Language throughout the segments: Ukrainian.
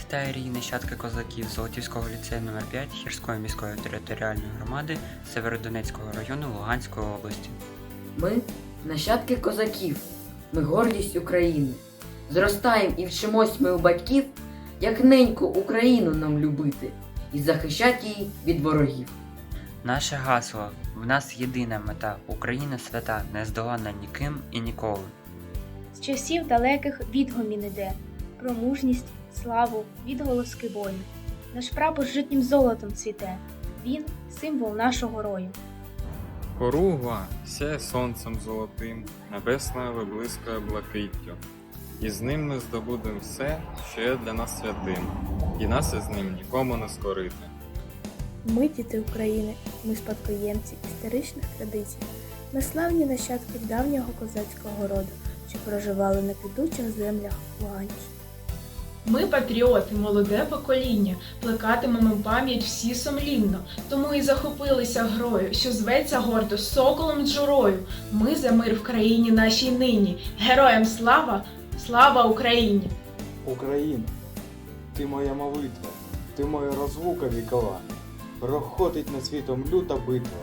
вітає нащадки козаків Золотівського ліцею номер 5 Гірської міської територіальної громади Северодонецького району Луганської області. Ми нащадки козаків, ми гордість України. Зростаємо і вчимось ми у батьків, як неньку Україну нам любити і захищати її від ворогів. Наше гасло в нас єдина мета Україна свята, не здолана ніким і ніколи. З часів далеких відгомін іде, про мужність, славу, відголоски бою. Наш прапор житнім золотом цвіте, він символ нашого рою. Поругла сяє сонцем золотим, небесна виблискує блакиттю. І з ним ми здобудемо все, що є для нас святим, і нас із ним нікому не скорити. Ми діти України, ми спадкоємці історичних традицій. Ми славні нащадки давнього козацького роду, що проживали на підучих землях Луганщини. Ми патріоти, молоде покоління, плекатимемо пам'ять всі сумлінно, тому і захопилися грою, що зветься гордо соколом джурою. Ми за мир в країні нашій нині. Героям слава, слава Україні! Україна, ти моя молитва, ти моя розлука вікова. Проходить над світом люта битва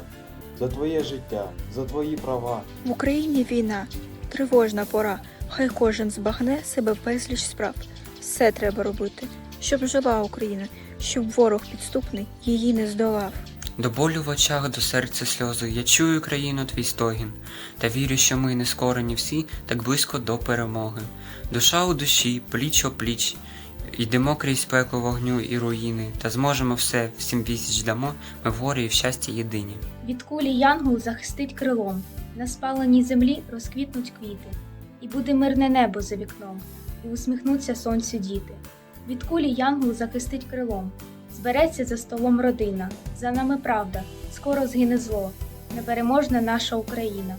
за твоє життя, за твої права. В Україні війна, тривожна пора. Хай кожен збагне себе безліч справ. Все треба робити, щоб жила Україна, щоб ворог підступний її не здолав. До болю в очах, до серця сльози, я чую країну твій стогін, та вірю, що ми не скорені всі, так близько до перемоги. Душа у душі, пліч о пліч, йдемо крізь пекло вогню і руїни, та зможемо все, всім вісіч дамо, ми в горі і в щасті єдині. Від кулі янгол захистить крилом, на спаленій землі розквітнуть квіти, і буде мирне небо за вікном, і усміхнуться сонцю діти. Від кулі янгол захистить крилом, збереться за столом родина, за нами правда, скоро згине зло, непереможна наша Україна.